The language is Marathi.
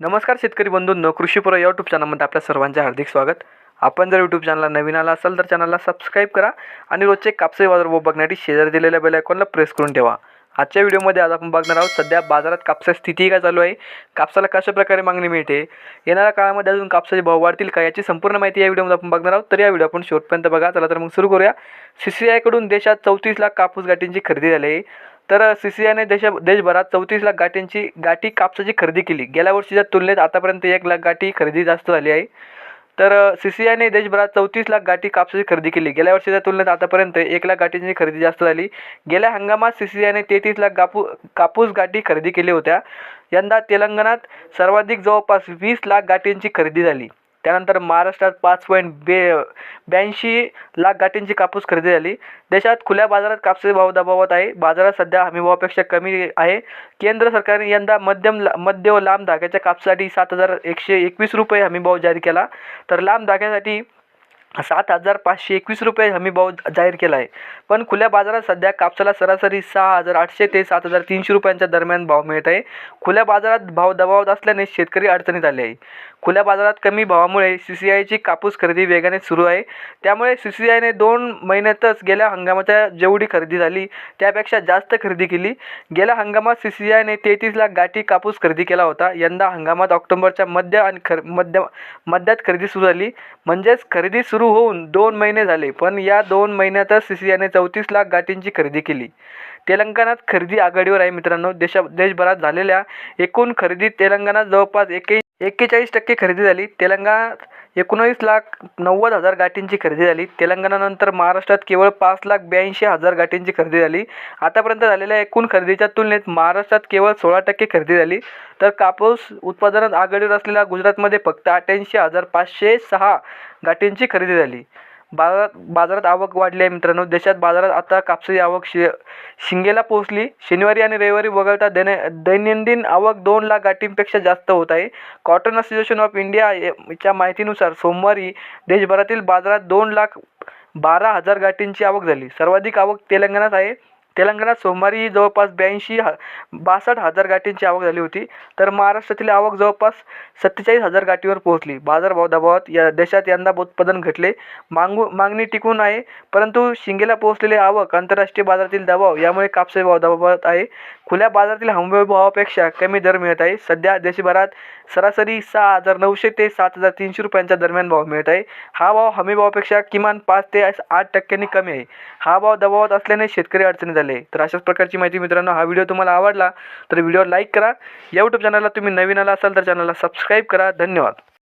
नमस्कार शेतकरी बंधूंनो कृषीपुरा यूट्यूब चॅनलमध्ये आपल्या सर्वांचे हार्दिक स्वागत. आपण जर यूट्यूब चॅनलला नवीन आला असाल तर चॅनलला सबस्क्राईब करा आणि रोजचे कापसे बाजारभाव बघण्यासाठी शेजारी दिलेल्या बेल आयकॉनला प्रेस करून ठेवा. आजच्या व्हिडिओमध्ये आज आपण बघणार आहोत सध्या बाजारात कापसाची स्थिती काय चालू आहे कापसाला कशा प्रकारे मागणी मिळते येणाऱ्या काळामध्ये अजून कापसाचे भाव वाढतील का याची संपूर्ण माहिती या व्हिडिओमध्ये आपण बघणार आहोत. तर या व्हिडिओ आपण शेवटपर्यंत बघा. चला तर मग सुरू करूया. सी सी आयकडून देशात चौतीस लाख कापूस गाठींची खरेदी झाली आहे. तर सी सी आयने देशा देशभरात चौतीस लाख गाठींची गाठी कापसाची खरेदी केली. गेल्या वर्षीच्या तुलनेत आतापर्यंत एक लाख गाठी खरेदी जास्त झाली आहे. तर सी सी आयने देशभरात चौतीस लाख गाठी कापसाची खरेदी केली. गेल्या वर्षीच्या तुलनेत आतापर्यंत एक लाख गाठींची खरेदी जास्त झाली. गेल्या हंगामात सी सी आयने तेहतीस लाख कापू कापूस गाठी खरेदी केल्या होत्या. यंदा तेलंगणात सर्वाधिक जवळपास वीस लाख गाठींची खरेदी झाली. त्यानंतर महाराष्ट्रात पाच पॉईंट बे ब्याऐंशी लाख गाठींची कापूस खरेदी झाली. देशात खुल्या बाजारात कापसाचे भाव दबावात आहे. बाजारात सध्या हमीभावापेक्षा कमी आहे. केंद्र सरकारने यंदा मध्यम ला- मध्य व लांब धाग्याच्या कापसासाठी सात हजार एकशे एकवीस रुपये हमीभाव जारी केला. तर लांब धाग्यासाठी सात हजार पाचशे एकवीस रुपये हमीभाव जाहीर केला आहे पण खुल्या बाजारात सध्या कापसाला सरासरी सहा हजार आठशे ते सात हजार तीनशे रुपयांच्या दरम्यान भाव मिळत आहे. खुल्या बाजारात भाव दबावात असल्याने शेतकरी अडचणीत आले आहे खुल्या बाजारात कमी भावामुळे सी सी आयची कापूस खरेदी वेगाने सुरू आहे. त्यामुळे सी सी आयने दोन महिन्यातच गेल्या हंगामाच्या जेवढी खरेदी झाली त्यापेक्षा जास्त खरेदी केली. गेल्या हंगामात सी सी आयने तेहतीस लाख गाठी कापूस खरेदी केला होता. यंदा हंगामात ऑक्टोबरच्या मध्य आणि खर मध्य मध्यात खरेदी सुरू झाली. म्हणजेच खरेदी सुरू होऊन दोन महिने झाले पण या दोन महिन्यातच सी सी चौतीस लाख गाठींची खरेदी केली. तेलंगणात खरेदी आघाडीवर आहे मित्रांनो. देशा देशभरात झालेल्या एकूण खरेदीत तेलंगणात जवळपास एके एक्केचाळीस टक्के खरेदी झाली. तेलंगणात एकोणावीस लाख नव्वद हजार गाठींची खरेदी झाली. तेलंगणानंतर महाराष्ट्रात केवळ पाच लाख ब्याऐंशी हजार गाठींची खरेदी झाली. आतापर्यंत झालेल्या एकूण खरेदीच्या तुलनेत महाराष्ट्रात केवळ सोळा टक्के खरेदी झाली. तर कापूस उत्पादनात आघाडीवर असलेल्या गुजरातमध्ये फक्त अठ्ठ्याऐंशी हजार पाचशे सहा गाठींची खरेदी झाली. बाजारात बाजारात आवक वाढली आहे मित्रांनो. देशात बाजारात आता कापसाची आवक शि शिंगेला पोहोचली. शनिवारी आणि रविवारी वगळता दैन दैनंदिन आवक दोन लाख गाठींपेक्षा जास्त होत आहे. कॉटन असोसिएशन ऑफ इंडिया च्या माहितीनुसार सोमवारी देशभरातील बाजारात दोन लाख बारा हजार गाठींची आवक झाली. सर्वाधिक आवक तेलंगणात आहे. तेलंगणात सोमवारी जवळपास ब्याऐंशी ह बासष्ट हजार गाठींची आवक झाली होती. तर महाराष्ट्रातील आवक जवळपास सत्तेचाळीस हजार गाठीवर पोहोचली. बाजारभाव दबावात या देशात यंदा उत्पादन घटले. मागू मागणी टिकून आहे. परंतु शिंगेला पोहोचलेले आवक आंतरराष्ट्रीय बाजारातील दबाव यामुळे कापसाचे भाव दबावात आहे. खुल्या बाजारातील हमी भावापेक्षा कमी दर मिळत आहे. सध्या देशभरात सरासरी सहा हजार नऊशे ते सात हजार तीनशे रुपयांच्या दरम्यान भाव मिळत आहे. हा भाव हमी भावापेक्षा किमान पाच ते आठ टक्क्यांनी कमी आहे. हा भाव दबावात असल्याने शेतकरी अडचणी झाले आले तर अशाच प्रकारची माहिती मित्रांनो हा व्हिडिओ तुम्हाला आवडला तर व्हिडिओ लाईक करा. यूट्यूब चॅनलला तुम्ही नवीन आला असाल तर चॅनलला सबस्क्राईब करा. धन्यवाद.